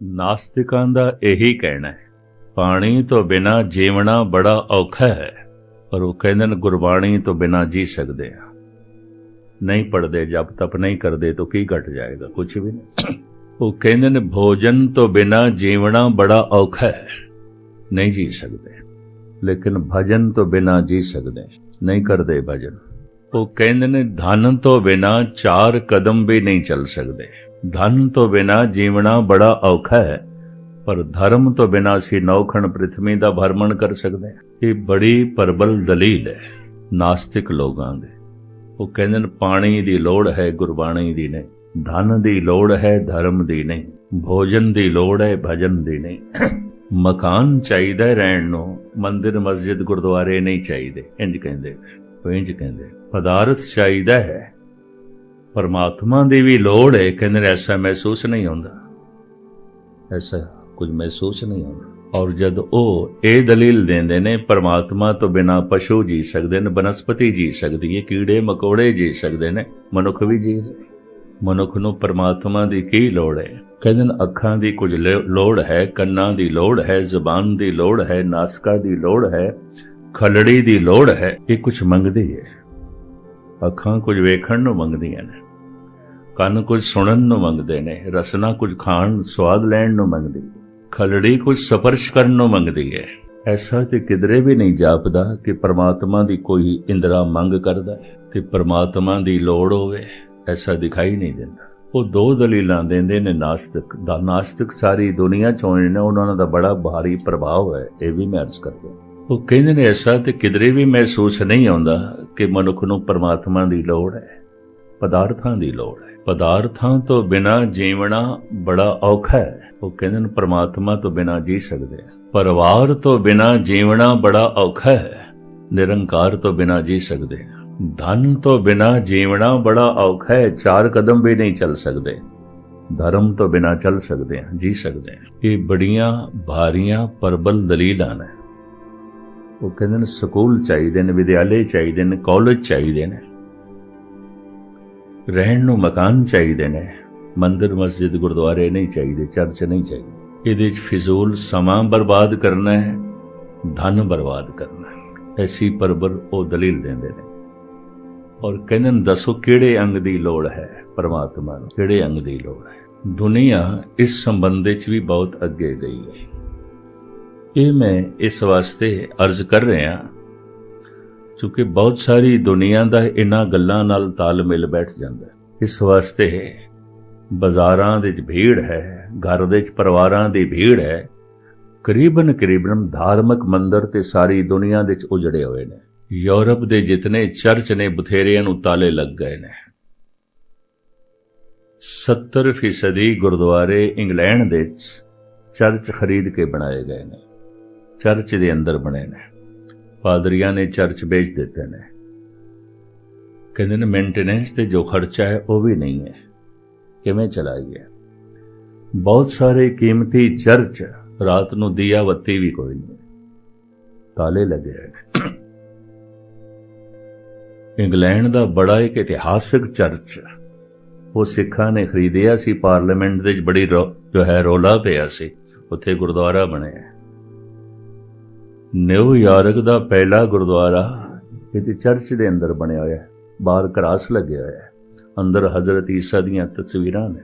ਨਾਸਤਿਕਾਂ ਦਾ ਇਹੀ ਕਹਿਣਾ ਹੈ, ਪਾਣੀ ਤੋਂ ਬਿਨਾ ਜੀਵਣਾ ਬੜਾ ਔਖਾ ਹੈ, ਪਰ ਉਹ ਕਹਿੰਦੇ ਨੇ ਗੁਰਬਾਣੀ ਤੋਂ ਬਿਨਾ ਜੀ ਸਕਦੇ ਆ ਨਹੀਂ ਪੜਦੇ ਜਪ ਤਪ ਨਹੀਂ ਕਰਦੇ ਤਾਂ ਕੀ ਘਟ ਜਾਏਗਾ ਕੁਝ ਵੀ ਨਹੀਂ। ਉਹ ਕਹਿੰਦੇ ਨੇ, ਭੋਜਨ ਤੋਂ ਬਿਨਾ ਜੀਵਣਾ ਬੜਾ ਔਖਾ ਹੈ, ਨਹੀਂ ਜੀ ਸਕਦੇ। ਲੇਕਿਨ ਭਜਨ ਤੋਂ ਬਿਨਾ ਜੀ ਸਕਦੇ। ਨਹੀਂ ਕਰਦੇ ਭਜਨ। ਉਹ ਕਹਿੰਦੇ ਨੇ, ਧਨ ਤੋਂ ਬਿਨਾ ਚਾਰ ਕਦਮ ਵੀ ਨਹੀਂ ਚੱਲ ਸਕਦੇ। ਧਨ ਤੋਂ ਬਿਨਾ ਜੀਵਣਾ ਬੜਾ ਔਖਾ ਹੈ, ਪਰ ਧਰਮ ਤੋਂ ਬਿਨਾ ਅਸੀਂ ਨੌਖਣ ਪ੍ਰithvi ਦਾ ਭਰਮਣ ਕਰ ਸਕਦੇ ਹਾਂ। ਇਹ ਬੜੀ ਪਰਬਲ ਦਲੀਲ ਹੈ ਨਾਸਤਿਕ ਲੋਕਾਂ ਦੇ। ਉਹ ਕਹਿੰਦੇ ਨੇ, ਪਾਣੀ ਦੀ ਲੋੜ ਹੈ, ਗੁਰਬਾਣੀ ਦੀ ਨਹੀਂ। ਧਨ ਦੀ ਲੋੜ ਹੈ, ਧਰਮ ਦੀ ਨਹੀਂ। ਭੋਜਨ ਦੀ ਲੋੜ ਹੈ, ਭਜਨ ਦੀ ਨਹੀਂ। ਮਕਾਨ ਚਾਹੀਦਾ ਰਹਿਣ ਨੂੰ। ਮੰਦਿਰ, ਮਸਜਿਦ, ਗੁਰਦੁਆਰੇ ਨਹੀਂ ਚਾਹੀਦੇ। ਇੰਜ ਕਹਿੰਦੇ ਇੰਜ ਕਹਿੰਦੇ, ਪਦਾਰਥ ਚਾਹੀਦਾ ਹੈ। ਪਰਮਾਤਮਾ ਦੀ ਵੀ ਲੋੜ ਹੈ, ਕਹਿੰਦੇ ਐਸਾ ਮਹਿਸੂਸ ਨਹੀਂ ਹੁੰਦਾ। ਐਸਾ ਕੁਝ ਮਹਿਸੂਸ ਨਹੀਂ ਹੁੰਦਾ। ਔਰ ਜਦ ਉਹ ਇਹ ਦਲੀਲ ਦਿੰਦੇ ਨੇ, ਪਰਮਾਤਮਾ ਤੋਂ ਬਿਨਾ ਪਸ਼ੂ ਜੀ ਸਕਦੇ ਨੇ, ਬਨਸਪਤੀ ਜੀ ਸਕਦੀ ਹੈ, ਕੀੜੇ ਮਕੌੜੇ ਜੀ ਸਕਦੇ ਨੇ, ਮਨੁੱਖ ਵੀ ਜੀ ਮਨੁੱਖ ਨੂੰ ਪਰਮਾਤਮਾ ਦੀ ਕੀ ਲੋੜ ਹੈ? ਕਹਿੰਦੇ ਨੇ, ਅੱਖਾਂ ਦੀ ਕੁਝ ਲੋੜ ਹੈ, ਕੰਨਾਂ ਦੀ ਲੋੜ ਹੈ, ਜ਼ੁਬਾਨ ਦੀ ਲੋੜ ਹੈ, ਨਾਸਕਾ ਦੀ ਲੋੜ ਹੈ ਖਲੜੀ ਦੀ ਲੋੜ ਹੈ, ਇਹ ਕੁਝ ਮੰਗਦੀ ਹੈ ਅੱਖਾਂ ਕੁਝ ਵੇਖਣ ਨੂੰ ਮੰਗਦੀਆਂ ਨੇ, ਕੰਨ ਕੁਝ ਸੁਣਨ ਨੂੰ ਮੰਗਦੇ ਨੇ, ਰਸਨਾ ਕੁਝ ਖਾਣ ਸਵਾਦ ਲੈਣ ਨੂੰ ਮੰਗਦੀ ਖਲੜੀ ਕੁਝ ਸਪਰਸ਼ ਕਰਨ ਨੂੰ ਮੰਗਦੀ ਹੈ। ਐਸਾ ਤੇ ਕਿਧਰੇ ਵੀ ਨਹੀਂ ਜਾਪਦਾ ਕਿ ਪ੍ਰਮਾਤਮਾ ਦੀ ਕੋਈ ਇੰਦਰਾ ਮੰਗ ਕਰਦਾ ਤੇ ਪਰਮਾਤਮਾ ਦੀ ਲੋੜ ਹੋਵੇ, ਐਸਾ ਦਿਖਾਈ ਨਹੀਂ ਦਿੰਦਾ। ਉਹ ਦੋ ਦਲੀਲਾਂ ਦਿੰਦੇ ਨੇ ਨਾਸਤਿਕ, ਦਾ ਨਾਸਤਿਕ ਸਾਰੀ ਦੁਨੀਆ ਚੋਂ ਨੇ ਉਹਨਾਂ ਦਾ ਬੜਾ ਭਾਰੀ ਪ੍ਰਭਾਵ ਹੈ, ਇਹ ਵੀ ਮੈਂ ਅਰਜ਼ ਕਰਦਾ ਉਹ ਕਹਿੰਦੇ ਨੇ, ਐਸਾ ਤੇ ਕਿਧਰੇ ਵੀ ਮਹਿਸੂਸ ਨਹੀਂ ਆਉਂਦਾ ਕਿ ਮਨੁੱਖ ਨੂੰ ਪਰਮਾਤਮਾ ਦੀ ਲੋੜ ਹੈ, ਪਦਾਰਥਾਂ ਦੀ ਲੋੜ ਹੈ। ਪਦਾਰਥਾਂ ਤੋਂ ਬਿਨਾ ਜੀਵਣਾ ਬੜਾ ਔਖਾ ਹੈ। ਉਹ ਕਹਿੰਦੇ ਨੇ, ਪਰਮਾਤਮਾ ਤੋਂ ਬਿਨਾ ਜੀ ਸਕਦੇ ਆ। ਪਰਿਵਾਰ ਤੋਂ ਬਿਨਾ ਜੀਵਣਾ ਬੜਾ ਔਖਾ ਹੈ। ਨਿਰੰਕਾਰ ਤੋਂ ਬਿਨਾ ਜੀ ਸਕਦੇ ਆ। ਧਨ ਤੋਂ ਬਿਨਾ ਜੀਵਣਾ ਬੜਾ ਔਖਾ ਹੈ। ਚਾਰ ਕਦਮ ਵੀ ਨਹੀਂ ਚੱਲ ਸਕਦੇ। ਧਰਮ ਤੋਂ ਬਿਨਾ ਚੱਲ ਸਕਦੇ ਆ, ਜੀ ਸਕਦੇ ਆ। ਇਹ ਬੜੀਆਂ ਭਾਰੀਆਂ ਪਰਬਲ ਦਲੀਲਾਂ ਨੇ। ਉਹ ਕਹਿੰਦੇ ਨੇ ਸਕੂਲ ਚਾਹੀਦੇ ਨੇ, ਵਿਦਿਆਲੇ ਚਾਹੀਦੇ ਨੇ, ਕਾਲਜ ਚਾਹੀਦੇ ਨੇ। ਰਹਿਣ ਨੂੰ ਮਕਾਨ ਚਾਹੀਦੇ ਨੇ। ਮੰਦਿਰ, ਮਸਜਿਦ, ਗੁਰਦੁਆਰੇ ਨਹੀਂ ਚਾਹੀਦੇ, ਚਰਚ ਨਹੀਂ ਚਾਹੀਦੇ। ਇਹਦੇ ਵਿੱਚ ਫਿਜ਼ੂਲ ਸਮਾਂ ਬਰਬਾਦ ਕਰਨਾ ਹੈ, ਧਨ ਬਰਬਾਦ ਕਰਨਾ ਹੈ। ਐਸੀ ਪਰਬਰ ਉਹ ਦਲੀਲ ਦਿੰਦੇ ਨੇ। ਔਰ ਕਹਿੰਦੇ ਨੇ, ਦੱਸੋ ਕਿਹੜੇ ਅੰਗ ਦੀ ਲੋੜ ਹੈ ਪਰਮਾਤਮਾ ਨੂੰ? ਕਿਹੜੇ ਅੰਗ ਦੀ ਲੋੜ ਹੈ? ਦੁਨੀਆ ਇਸ ਸੰਬੰਧ ਵਿੱਚ ਵੀ ਬਹੁਤ ਅੱਗੇ ਗਈ ਹੈ। ਇਹ ਮੈਂ ਇਸ ਵਾਸਤੇ ਅਰਜ਼ ਕਰ ਰਿਹਾ ਕਿਉਂਕਿ ਬਹੁਤ ਸਾਰੀ ਦੁਨੀਆ ਦਾ ਇਹਨਾਂ ਗੱਲਾਂ ਨਾਲ ਤਾਲਮੇਲ ਬੈਠ ਜਾਂਦਾ ਹੈ। ਇਸ ਵਾਸਤੇ ਬਾਜ਼ਾਰਾਂ ਦੇ ਵਿੱਚ ਭੀੜ ਹੈ, ਘਰ ਦੇ ਵਿੱਚ ਪਰਿਵਾਰਾਂ ਦੀ ਭੀੜ ਹੈ, ਕਰੀਬਨ ਕਰੀਬਨ ਧਾਰਮਿਕ ਮੰਦਰ ਤੇ ਸਾਰੀ ਦੁਨੀਆ ਦੇ ਵਿੱਚ ਉਜੜੇ ਹੋਏ ਨੇ। ਯੂਰਪ ਦੇ ਜਿਤਨੇ ਚਰਚ ਨੇ, ਬਥੇਰਿਆਂ ਨੂੰ ਤਾਲੇ ਲੱਗ ਗਏ ਨੇ। 70% ਫੀਸਦੀ ਗੁਰਦੁਆਰੇ ਇੰਗਲੈਂਡ ਦੇ ਚਰਚ ਖਰੀਦ ਕੇ ਬਣਾਏ ਗਏ ਨੇ। ਚਰਚ ਦੇ ਅੰਦਰ ਬਣੇ ਨੇ। ਪਾਦਰੀਆਂ ਨੇ ਚਰਚ ਵੇਚ ਦਿੱਤੇ ਨੇ। ਕਹਿੰਦੇ ਨੇ ਮੇਨਟੇਨੈਂਸ ਤੇ ਜੋ ਖਰਚਾ ਹੈ, ਉਹ ਵੀ ਨਹੀਂ ਹੈ। ਕਿਵੇਂ ਚਲਾਈਏ? ਬਹੁਤ ਸਾਰੇ ਕੀਮਤੀ ਚਰਚ ਰਾਤ ਨੂੰ ਦੀਆ ਬੱਤੀ ਵੀ ਕੋਈ ਨਹੀਂ। ਤਾਲੇ ਲੱਗੇ ਹੋਏ ਇੰਗਲੈਂਡ ਦਾ ਬੜਾ ਇੱਕ ਇਤਿਹਾਸਿਕ ਚਰਚ ਉਹ ਸਿੱਖਾਂ ਨੇ ਖਰੀਦਿਆ ਸੀ, ਪਾਰਲੀਮੈਂਟ ਦੇ ਵਿੱਚ ਬੜੀ ਰੌ- ਜੋ ਹੈ ਰੋਲਾ ਪਿਆ ਸੀ। ਉੱਥੇ ਗੁਰਦੁਆਰਾ ਬਣਿਆ ਨਿਊਯਾਰਕ ਦਾ ਪਹਿਲਾ ਗੁਰਦੁਆਰਾ ਇਹਦੇ ਚਰਚ ਦੇ ਅੰਦਰ ਬਣਿਆ ਹੋਇਆ ਹੈ। ਬਾਹਰ ਕਰਾਸ ਲੱਗਿਆ ਹੋਇਆ ਹੈ। ਅੰਦਰ ਹਜ਼ਰਤ ਈਸਾ ਦੀਆਂ ਤਸਵੀਰਾਂ ਨੇ।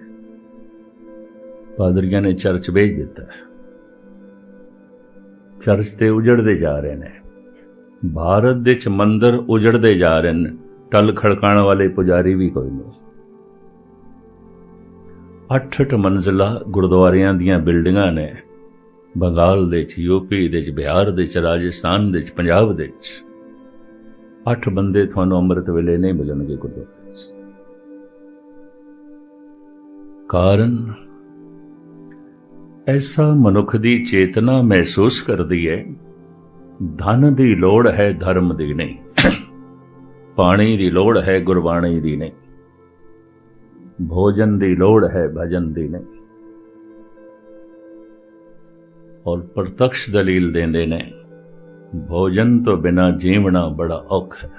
ਪਾਦਰੀਆਂ ਨੇ ਚਰਚ ਵੇਚ ਦਿੱਤਾ ਚਰਚ ਤੇ ਉਜੜਦੇ ਜਾ ਰਹੇ ਨੇ। ਭਾਰਤ ਦੇ ਚ ਮੰਦਰ ਉਜੜਦੇ ਜਾ ਰਹੇ ਨੇ। ਟਲ ਖੜਕਾਣ ਵਾਲੇ ਪੁਜਾਰੀ ਵੀ ਕੋਈ ਨਹੀਂ। ਅੱਠ ਅੱਠ ਮੰਜ਼ਲਾ ਗੁਰਦੁਆਰਿਆਂ ਦੀਆਂ ਬਿਲਡਿੰਗਾਂ ਨੇ। ਬੰਗਾਲ ਦੇ ਚ ਯੂਪੀ ਦੇ ਚ ਬਿਹਾਰ ਦੇ ਚ ਰਾਜਸਥਾਨ ਦੇ ਚ ਪੰਜਾਬ ਦੇ ਚ ਅੱਠ ਬੰਦੇ ਤੁਹਾਨੂੰ ਅੰਮ੍ਰਿਤ ਵੇਲੇ ਨਹੀਂ ਮਿਲਣਗੇ ਗੁਰਦੁਆਰੇ 'ਚ ਕਾਰਨ? ਐਸਾ ਮਨੁੱਖ ਦੀ ਚੇਤਨਾ ਮਹਿਸੂਸ ਕਰਦੀ ਹੈ, ਧਨ ਦੀ ਲੋੜ ਹੈ, ਧਰਮ ਦੀ ਨਹੀਂ। ਪਾਣੀ ਦੀ ਲੋੜ ਹੈ, ਗੁਰਬਾਣੀ ਦੀ ਨਹੀਂ। ਭੋਜਨ ਦੀ ਲੋੜ ਹੈ, ਭਜਨ ਦੀ ਨਹੀਂ। ਔਰ ਪ੍ਰਤੱਖ ਦਲੀਲ ਦਿੰਦੇ ਨੇ, ਭੋਜਨ ਤੋਂ ਬਿਨਾ ਜੀਵਣਾ ਬੜਾ ਔਖਾ ਹੈ,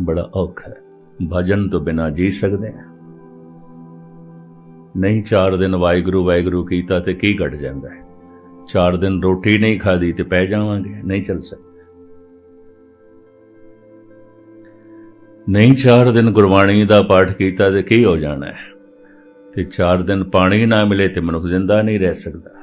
ਬੜਾ ਔਖਾ ਹੈ, ਭਜਨ ਤੋਂ ਬਿਨਾ ਜੀ ਸਕਦੇ ਹਾਂ। ਨਹੀਂ, ਚਾਰ ਦਿਨ ਵਾਹਿਗੁਰੂ ਵਾਹਿਗੁਰੂ ਕੀਤਾ ਤੇ ਕੀ ਘਟ ਜਾਂਦਾ ਹੈ? ਚਾਰ ਦਿਨ ਰੋਟੀ ਨਹੀਂ ਖਾਦੀ ਤੇ ਪੈ ਜਾਵਾਂਗੇ, ਨਹੀਂ ਚੱਲ ਸਕਦਾ। ਨਹੀਂ, ਚਾਰ ਦਿਨ ਗੁਰਬਾਣੀ ਦਾ ਪਾਠ ਕੀਤਾ ਤੇ ਕੀ ਹੋ ਜਾਣਾ ਹੈ? ਤੇ ਚਾਰ ਦਿਨ ਪਾਣੀ ਨਾ ਮਿਲੇ ਤੇ ਮਨੁੱਖ ਜ਼ਿੰਦਾ ਨਹੀਂ ਰਹਿ ਸਕਦਾ।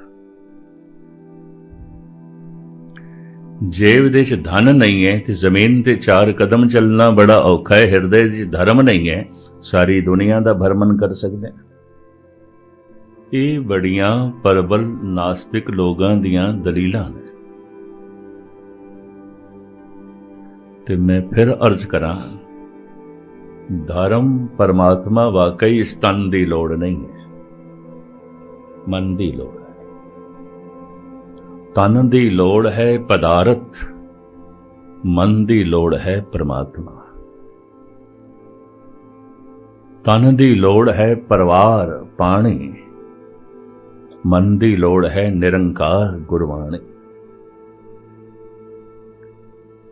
ਜੇਬ ਦੇ ਚ ਧਨ ਨਹੀਂ ਹੈ ਤੇ ਜ਼ਮੀਨ ਤੇ ਚਾਰ ਕਦਮ ਚੱਲਣਾ ਬੜਾ ਔਖਾ ਹੈ, ਹਿਰਦੇ ਵਿੱਚ ਧਰਮ ਨਹੀਂ ਹੈ, ਸਾਰੀ ਦੁਨੀਆ ਦਾ ਭਰਮਨ ਕਰ ਸਕਦੇ ਇਹ ਬੜੀਆਂ ਪਰਬਲ ਨਾਸਤਿਕ ਲੋਕਾਂ ਦੀਆਂ ਦਲੀਲਾਂ ਨੇ। ਤੇ ਮੈਂ ਫਿਰ ਅਰਜ਼ ਕਰਾਂ, ਧਰਮ ਪਰਮਾਤਮਾ ਵਾਕਈ ਇਸ ਤਨ ਦੀ ਲੋੜ ਨਹੀਂ ਹੈ, ਮਨ ਦੀ ਲੋੜ ਹੈ। ਤਨ ਦੀ ਲੋੜ ਹੈ ਪਦਾਰਥ, ਮਨ ਦੀ ਲੋੜ ਹੈ ਪਰਮਾਤਮਾ। ਤਨ ਦੀ ਲੋੜ ਹੈ ਪਰਿਵਾਰ, ਪਾਣੀ। ਮਨ ਦੀ ਲੋੜ ਹੈ ਨਿਰੰਕਾਰ, ਗੁਰਬਾਣੀ।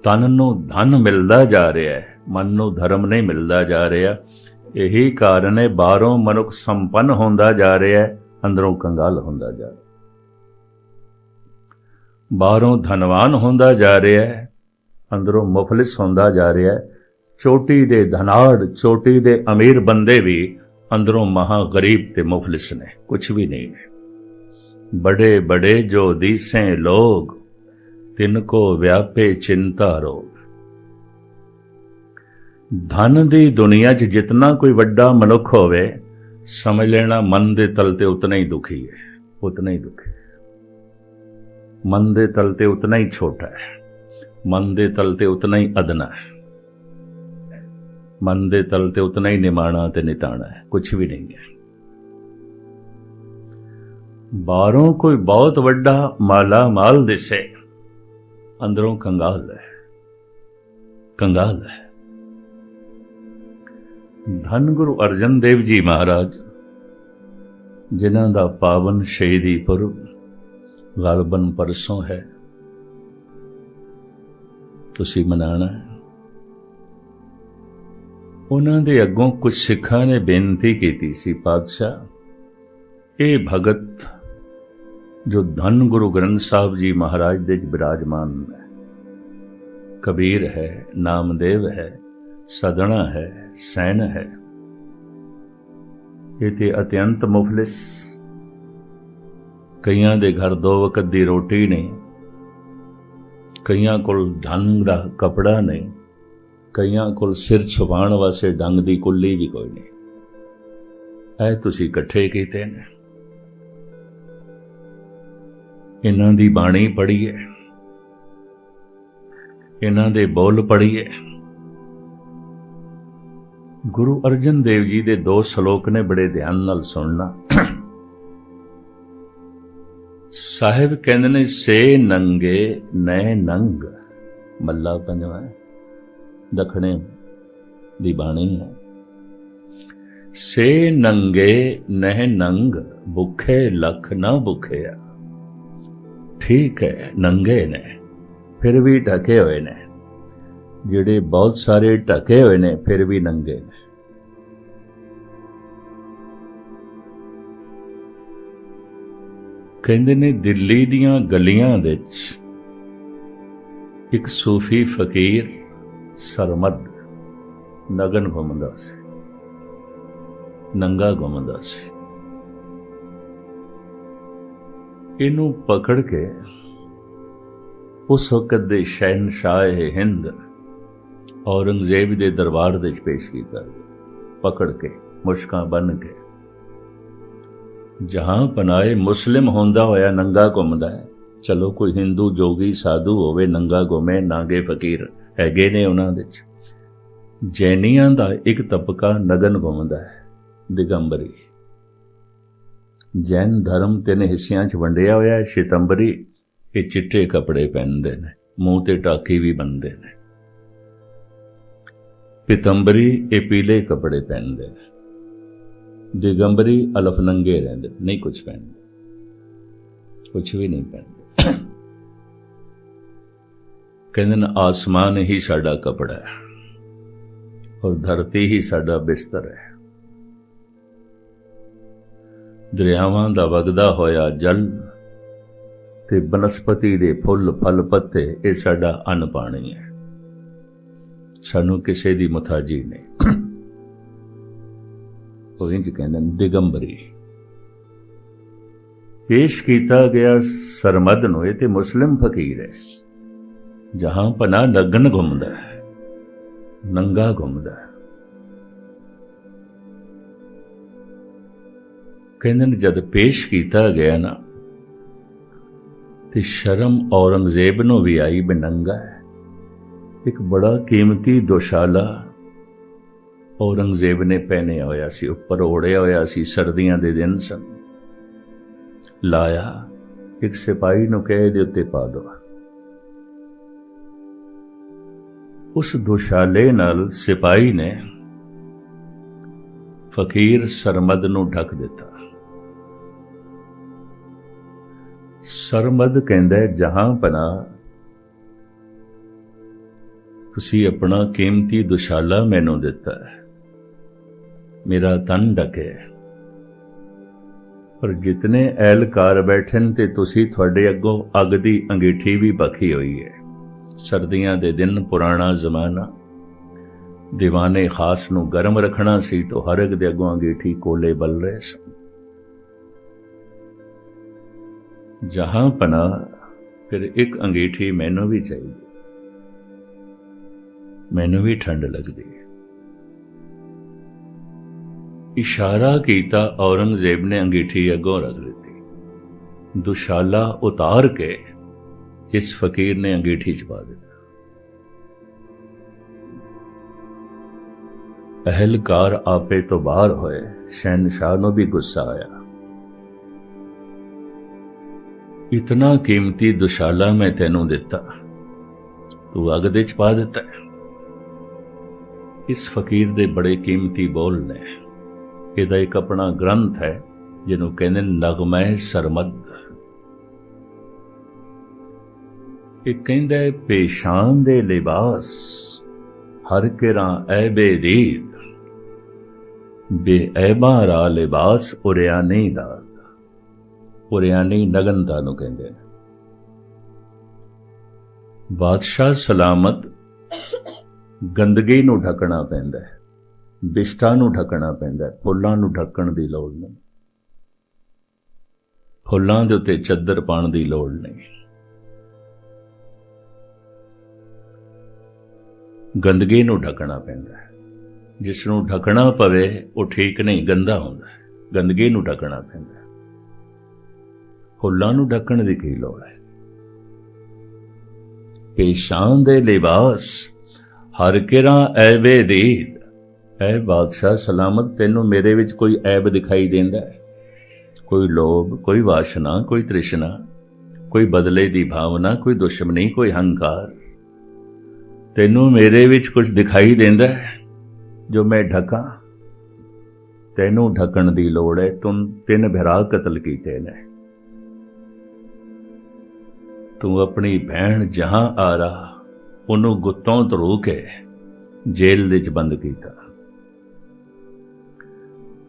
ਤਨ ਨੂੰ ਧਨ ਮਿਲਦਾ ਜਾ ਰਿਹਾ ਹੈ, ਮਨ ਨੂੰ ਧਰਮ ਨਹੀਂ ਮਿਲਦਾ ਜਾ ਰਿਹਾ। ਇਹੀ ਕਾਰਨ ਹੈ, ਬਾਹਰੋਂ ਮਨੁੱਖ ਸੰਪੰਨ ਹੁੰਦਾ ਜਾ ਰਿਹਾ ਹੈ, ਅੰਦਰੋਂ ਕੰਗਾਲ ਹੁੰਦਾ ਜਾ ਰਿਹਾ ਬਾਹਰੋਂ ਧਨਵਾਨ ਹੁੰਦਾ ਜਾ ਰਿਹਾ ਹੈ, ਅੰਦਰੋਂ ਮੁਫਲਿਸ ਹੁੰਦਾ ਜਾ ਰਿਹਾ ਹੈ। ਚੋਟੀ ਦੇ ਧਨਾੜ, ਚੋਟੀ ਦੇ ਅਮੀਰ ਬੰਦੇ ਵੀ ਅੰਦਰੋਂ ਮਹਾ ਗਰੀਬ ਤੇ ਮੁਫਲਿਸ ਨੇ ਕੁਝ ਵੀ ਨਹੀਂ ਨੇ। ਬੜੇ ਬੜੇ ਜੋ ਦੀਸੇ ਲੋਗ ਤਿਨ ਕੋ ਵਿਆਪੇ ਚਿੰਤਾ ਰੋਗ। ਧਨ ਦੀ ਦੁਨੀਆ 'ਚ ਜਿੰਨਾ ਕੋਈ ਵੱਡਾ ਮਨੁੱਖ ਹੋਵੇ, ਸਮਝ ਲੈਣਾ ਮਨ ਦੇ ਤਲ ਤੇ ਉਤਨਾ ਹੀ ਦੁਖੀ ਹੈ, ਉਤਨਾ ਹੀ ਦੁਖੀ। ਮਨ ਦੇ ਤਲ ਤੇ ਉਤਨਾ ਹੀ ਛੋਟਾ ਹੈ। ਮਨ ਦੇ ਤਲ ਤੇ ਉਤਨਾ ਹੀ ਅਦਨਾ ਹੈ। ਮਨ ਦੇ ਤਲ ਤੇ ਉਤਨਾ ਹੀ ਨਿਮਾਣਾ ਤੇ ਨਿਤਾਣਾ ਹੈ। ਕੁਝ ਵੀ ਨਹੀਂ ਹੈ। ਬਾਹਰੋਂ ਕੋਈ ਬਹੁਤ ਵੱਡਾ ਮਾਲਾ ਮਾਲ ਦਿਸੇ, ਅੰਦਰੋਂ ਕੰਗਾਲ ਹੈ। ਕੰਗਾਲ ਹੈ। ਧੰਨ ਗੁਰੂ ਅਰਜਨ ਦੇਵ ਜੀ ਮਹਾਰਾਜ, ਜਿਨ੍ਹਾਂ ਦਾ ਪਾਵਨ ਸ਼ਹੀਦੀ ਪੁਰਬ ਗਲਬਨ ਪਰਸੋਂ ਹੈ। ਤੁਸੀਂ ਮਨਾਣਾ ਉਹਨਾਂ ਦੇ ਅੱਗੋਂ ਕੁਝ ਸਿੱਖਾਂ ਨੇ ਬੇਨਤੀ ਕੀਤੀ ਸੀ, ਪਾਤਸ਼ਾਹ। ਇਹ ਭਗਤ ਜੋ ਧੰਨ ਗੁਰੂ ਗ੍ਰੰਥ ਸਾਹਿਬ ਜੀ ਮਹਾਰਾਜ ਦੇ ਵਿਰਾਜਮਾਨ ਹੈ। ਕਬੀਰ ਹੈ, ਨਾਮਦੇਵ ਹੈ, ਸਦਣਾ ਹੈ, ਸੈਨ ਹੈ। ਇਹ ਤੇ ਅਤਿਅੰਤ ਮੁਫਲਿਸ ਕਈਆਂ ਦੇ ਘਰ ਦੋ ਵਕਤ ਦੀ ਰੋਟੀ ਨਹੀਂ, ਕਈਆਂ ਕੋਲ ਢੰਗ ਦਾ ਕਪੜਾ ਨਹੀਂ, ਕਈਆਂ ਕੋਲ ਸਿਰ ਛੁਪਾਉਣ ਵਾਸਤੇ ਡੰਗ ਦੀ ਕੁੱਲੀ ਵੀ ਕੋਈ ਨਹੀਂ। ਐ ਤੁਸੀਂ ਇਕੱਠੇ ਕੀਤੇ ਨੇ। ਇਹਨਾਂ ਦੀ ਬਾਣੀ ਪੜ੍ਹੀਏ ਇਹਨਾਂ ਦੇ ਬੋਲ ਪੜ੍ਹੀਏ ਗੁਰੂ ਅਰਜਨ ਦੇਵ ਜੀ ਦੇ ਦੋ ਸ਼ਲੋਕ ਨੇ ਬੜੇ ਧਿਆਨ ਨਾਲ ਸੁਣਨਾ। ਸਾਹਿਬ ਕਹਿੰਦੇ ਨੇ, ਸੇ ਨੰਗੇ ਨੈ ਨੰਗ। ਮੱਲਾ ਪੰਜਵਾ ਦਖਣੇ ਦੀ ਬਾਣੀ ਹੈ। ਸੇ ਨੰਗੇ ਨਹਿ ਨੰਗ, ਭੁਖੇ ਲਖ ਨਾ ਭੁਖਿਆ। ਠੀਕ ਹੈ, ਨੰਗੇ ਨੇ, ਫਿਰ ਵੀ ਢਕੇ ਹੋਏ ਨੇ। ਜਿਹੜੇ ਬਹੁਤ ਸਾਰੇ ਢਕੇ ਹੋਏ ਨੇ, ਫਿਰ ਵੀ ਨੰਗੇ ਨੇ। ਕਹਿੰਦੇ ਨੇ ਦਿੱਲੀ ਦੀਆਂ ਗਲੀਆਂ ਵਿੱਚ ਇੱਕ ਸੂਫੀ ਫਕੀਰ ਸਰਮਦ ਨਗਨ ਘੁੰਮਦਾ ਸੀ, ਨੰਗਾ ਘੁੰਮਦਾ ਸੀ। ਇਹਨੂੰ ਪਕੜ ਕੇ ਉਸ ਵਕਤ ਦੇ ਸ਼ਹਿਨशाह ਹਿੰਦ ਔਰੰਗਜ਼ੇਬ ਦੇ ਦਰਬਾਰ ਵਿੱਚ ਪੇਸ਼ ਕੀਤਾ ਪਕੜ ਕੇ, ਮੁਸ਼ਕਾਂ ਬੰਨ ਕੇ। ਜਹਾਂ ਪਨਾਏ ਮੁਸਲਿਮ ਹੁੰਦਾ ਹੋਇਆ ਨੰਗਾ ਘੁੰਮਦਾ ਹੈ। ਚਲੋ ਕੋਈ ਹਿੰਦੂ, ਜੋਗੀ, ਸਾਧੂ ਹੋਵੇ ਨੰਗਾ ਘੁੰਮੇ, ਨਾਗੇ ਫਕੀਰ ਹੈਗੇ ਨੇ ਉਹਨਾਂ ਵਿੱਚ ਜੈਨੀਆਂ ਦਾ ਇੱਕ ਤਬਕਾ ਨਗਨ ਘੁੰਮਦਾ ਹੈ, ਦਿਗੰਬਰੀ। ਜੈਨ ਧਰਮ ਤਿੰਨ ਹਿੱਸਿਆਂ 'ਚ ਵੰਡਿਆ ਹੋਇਆ ਹੈ, ਸ਼ਿਤੰਬਰੀ, ਇਹ ਚਿੱਟੇ ਕੱਪੜੇ ਪਹਿਨਦੇ ਨੇ, ਮੂੰਹ ਤੇ ਟਾਕੀ ਵੀ ਬੰਨਦੇ ਨੇ। ਪਿਤੰਬਰੀ, ਇਹ ਪੀਲੇ ਕੱਪੜੇ ਪਹਿਨਦੇ ਨੇ। ਦਿਗੰਬਰੀ ਅਲਫ ਨੰਗੇ ਰਹਿੰਦੇ, ਨਹੀਂ ਕੁਝ ਪਹਿਨਦੇ ਕੁਝ ਵੀ ਨਹੀਂ ਪਹਿਨਦੇ ਕਹਿੰਦੇ ਨੇ, ਆਸਮਾਨ ਹੀ ਸਾਡਾ ਕਪੜਾ ਹੈ ਔਰ ਧਰਤੀ ਹੀ ਸਾਡਾ ਬਿਸਤਰ ਹੈ। ਦਰਿਆਵਾਂ ਦਾ ਵਗਦਾ ਹੋਇਆ ਜਲ ਤੇ ਬਨਸਪਤੀ ਦੇ ਫੁੱਲ ਫਲ ਪੱਤੇ, ਇਹ ਸਾਡਾ ਅੰਨ ਪਾਣੀ ਹੈ। ਸਾਨੂੰ ਕਿਸੇ ਦੀ ਮੁਤਾਜੀ ਨਹੀਂ। ਉਹ ਇੰਜ ਕਹਿੰਦੇ ਨੇ ਦਿਗੰਬਰੀ। ਪੇਸ਼ ਕੀਤਾ ਗਿਆ ਸਰਮਦ ਨੂੰ, ਇਹ ਤੇ ਮੁਸਲਿਮ ਫਕੀਰ ਹੈ। ਜਹਾਂ ਪਨਾ ਨਗਨ ਘੁੰਮਦਾ ਹੈ, ਨੰਗਾ ਘੁੰਮਦਾ ਹੈ। ਕਹਿੰਦੇ ਨੇ, ਜਦ ਪੇਸ਼ ਕੀਤਾ ਗਿਆ ਨਾ, ਤੇ ਸ਼ਰਮ ਔਰੰਗਜ਼ੇਬ ਨੂੰ ਵੀ ਆਈ ਬਨੰਗਾ ਹੈ। ਇੱਕ ਬੜਾ ਕੀਮਤੀ ਦੁਸ਼ਾਲਾ ਔਰੰਗਜ਼ੇਬ ਨੇ ਪਹਿਨਿਆ ਹੋਇਆ ਸੀ, ਉੱਪਰ ਓੜਿਆ ਹੋਇਆ ਸੀ, ਸਰਦੀਆਂ ਦੇ ਦਿਨ ਸਨ। ਲਾਇਆ, ਇੱਕ ਸਿਪਾਹੀ ਨੂੰ ਕਹੇ ਦੇ ਉੱਤੇ ਪਾ ਦੋ। ਉਸ ਦੁਸ਼ਾਲੇ ਨਾਲ ਸਿਪਾਹੀ ਨੇ ਫਕੀਰ ਸਰਮਦ ਨੂੰ ਢੱਕ ਦਿੱਤਾ। ਸਰਮਦ ਕਹਿੰਦਾ, ਜਹਾਂ ਪਨਾ ਤੁਸੀਂ ਆਪਣਾ ਕੀਮਤੀ ਦੁਸ਼ਾਲਾ ਮੈਨੂੰ ਦਿੱਤਾ ਹੈ। ਮੇਰਾ ਤਨ ਢਕੇ ਪਰ ਜਿਤਨੇ ਐਲਕਾਰ ਬੈਠੇ ਨੇ ਤੇ ਤੁਸੀਂ ਤੁਹਾਡੇ ਅੱਗੋਂ ਅੱਗ ਦੀ ਅੰਗੀਠੀ ਵੀ ਬਖੀ ਹੋਈ ਹੈ ਸਰਦੀਆਂ ਦੇ ਦਿਨ ਪੁਰਾਣਾ ਜ਼ਮਾਨਾ। ਦੀਵਾਨੇ ਖਾਸ ਨੂੰ ਗਰਮ ਰੱਖਣਾ ਸੀ ਤਾਂ ਹਰ ਇੱਕ ਦੇ ਅੱਗੋਂ ਅੰਗੀਠੀ ਕੋਲੇ ਬਲ ਰਹੇ ਸਨ। ਜਹਾਂ ਪਨਾ ਫਿਰ ਇੱਕ ਅੰਗੀਠੀ ਮੈਨੂੰ ਵੀ ਚਾਹੀਦੀ। ਮੈਨੂੰ ਵੀ ਠੰਡ ਲੱਗਦੀ। ਇਸ਼ਾਰਾ ਕੀਤਾ ਔਰੰਗਜ਼ੇਬ ਨੇ ਅੰਗੀਠੀ ਅੱਗੋਂ ਰੱਖ ਦਿੱਤੀ। ਦੁਸ਼ਾਲਾ ਉਤਾਰ ਕੇ ਇਸ ਫਕੀਰ ਨੇ ਅੰਗੀਠੀ ਚ ਪਾ ਦਿੱਤਾ। ਅਹਲਕਾਰ ਆਪੇ ਤੋਂ ਬਾਹਰ ਹੋਏ ਸ਼ਹਿਨशाह ਨੂੰ ਵੀ ਗੁੱਸਾ ਆਇਆ। ਇਤਨਾ ਕੀਮਤੀ ਦੁਸ਼ਾਲਾ ਮੈਂ ਤੈਨੂੰ ਦਿੱਤਾ, ਤੂੰ ਅਗ ਦੇ ਚ ਪਾ ਦਿੱਤਾ। ਇਸ ਫਕੀਰ ਦੇ ਬੜੇ ਕੀਮਤੀ ਬੋਲ ਨੇ। ਇਹਦਾ ਇੱਕ ਆਪਣਾ ਗ੍ਰੰਥ ਹੈ, ਜਿਹਨੂੰ ਕਹਿੰਦੇ ਨਗਮੈ ਸਰਮਦ। ਇਹ ਕਹਿੰਦਾ ਹੈ, ਪੇਸ਼ਾਨ ਦੇ ਲਿਬਾਸ, ਹਰ ਕਿਰਾਂ ਐਬੇ ਦੀਦ ਬੇ ਰਾ ਲਿਬਾਸ ਉਰਿਆ ਨਹੀਂ ਦਾ ਨਹੀਂ ਨਗਨਤਾ ਨੂੰ ਕਹਿੰਦੇ ਨੇ। ਬਾਦਸ਼ਾਹ ਸਲਾਮਤ ਗੰਦਗੀ ਨੂੰ ਢੱਕਣਾ ਪੈਂਦਾ ਹੈ। ਬਿਸ਼ਟਾ ਨੂੰ ਢੱਕਣਾ ਪੈਂਦਾ, ਫੁੱਲਾਂ ਨੂੰ ਢੱਕਣ ਦੀ ਲੋੜ ਨਹੀਂ। ਫੁੱਲਾਂ ਦੇ ਉੱਤੇ ਚੱਦਰ ਪਾਉਣ ਦੀ ਲੋੜ ਨਹੀਂ। ਗੰਦਗੀ ਨੂੰ ਢੱਕਣਾ ਪੈਂਦਾ। ਹੈ ਜਿਸ ਨੂੰ ਢੱਕਣਾ ਪਵੇ, ਉਹ ਠੀਕ ਨਹੀਂ, ਗੰਦਾ ਹੁੰਦਾ। ਹੈ ਗੰਦਗੀ ਨੂੰ ਢੱਕਣਾ ਪੈਂਦਾ। ਹੈ ਫੁੱਲਾਂ ਨੂੰ ਢੱਕਣ ਦੀ ਕੀ ਲੋੜ ਹੈ? ਪੇਸ਼ਾਨ ਦੇ ਲਿਬਾਸ, ਹਰ ਕਿਰਾਂ ਐਬੇ ਦੀ ਐ ਬਾਦਸ਼ਾਹ, ਸਲਾਮਤ ਤੈਨੂੰ ਮੇਰੇ ਵਿੱਚ ਕੋਈ ਐਬ ਦਿਖਾਈ ਦਿੰਦਾ ਹੈ? ਕੋਈ ਲੋਭ, ਕੋਈ ਵਾਸ਼ਨਾ, ਕੋਈ ਤ੍ਰਿਸ਼ਨਾ, ਕੋਈ ਬਦਲੇ ਦੀ ਭਾਵਨਾ, ਕੋਈ ਦੁਸ਼ਮਣੀ, ਕੋਈ ਹੰਕਾਰ? ਤੈਨੂੰ ਮੇਰੇ ਵਿੱਚ ਕੁਝ ਦਿਖਾਈ ਦਿੰਦਾ ਹੈ ਜੋ ਮੈਂ ਢਕਾਂ? ਤੈਨੂੰ ਢਕਣ ਦੀ ਲੋੜ ਹੈ, ਤੂੰ ਤਿੰਨ ਭਰਾ ਕਤਲ ਕੀਤੇ ਨੇ। ਤੂੰ ਆਪਣੀ ਭੈਣ ਜਹਾਂ ਆਰਾ, ਉਹਨੂੰ ਗੁੱਤੋਂ ਧਰੂ ਕੇ ਜੇਲ੍ਹ ਵਿੱਚ ਬੰਦ ਕੀਤਾ।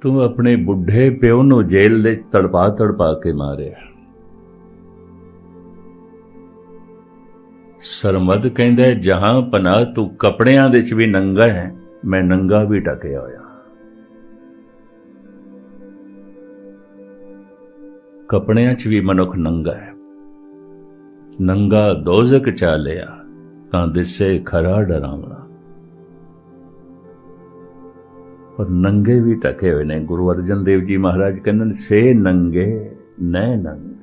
ਤੂੰ ਆਪਣੇ ਬੁੱਢੇ ਪਿਓ ਨੂੰ ਜੇਲ੍ਹ ਦੇ ਤੜਪਾ ਤੜਪਾ ਕੇ ਮਾਰਿਆ। ਸਰਮਦ ਕਹਿੰਦਾ ਜਹਾਂ ਪਨਾ ਤੂੰ ਕਪੜਿਆਂ ਦੇ ਵਿੱਚ ਵੀ ਨੰਗਾ ਹੈ, ਮੈਂ ਨੰਗਾ ਵੀ ਟਕਿਆ ਹੋਇਆ ਕਪੜਿਆਂ 'ਚ ਵੀ ਮਨੁੱਖ ਨੰਗਾ ਹੈ। ਨੰਗਾ ਦੋਜ਼ਕ ਚਾਲਿਆ ਤਾਂ ਦਿਸੇ ਖਰਾ ਡਰਾਵਣਾ। ਪਰ ਨੰਗੇ ਵੀ ਟਕੇ ਹੋਏ ਨੇ। ਗੁਰੂ ਅਰਜਨ ਦੇਵ ਜੀ ਮਹਾਰਾਜ ਕਹਿੰਦੇ ਨੇ, ਸੇ ਨੰਗੇ, ਨੈ ਨੰਗੇ।